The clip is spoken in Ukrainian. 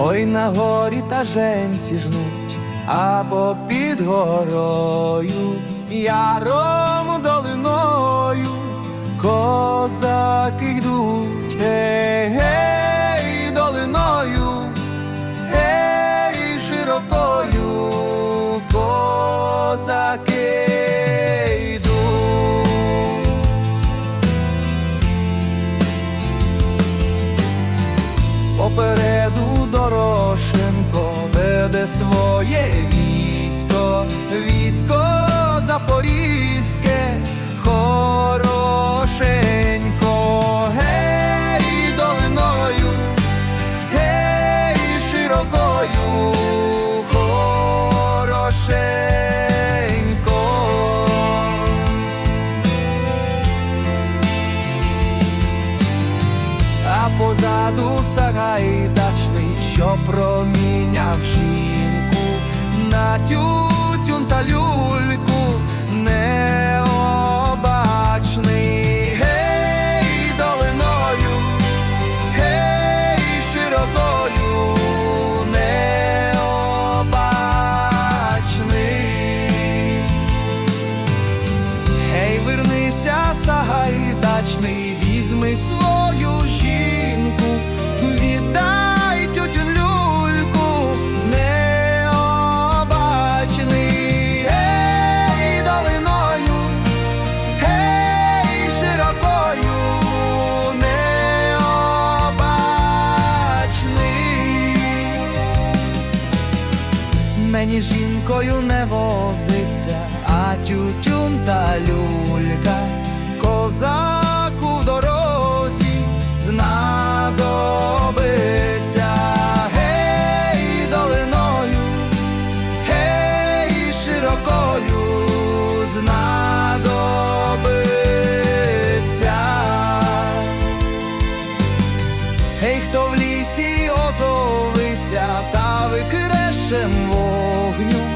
Ой на горі та женці жнуть, а попід горою, яром долиною, козаки йдуть, гей, гей, долиною, гей, широкою, козаки йдуть. swoje позаду сагайдачний, що проміняв жінку. На тютюн Мені жінкою не возиться, а тютюн та люлька, козаку в дорозі знадобиться. Гей, долиною, гей, широкою знадобиться. Гей, хто в лісі озовися та викрешем opinión.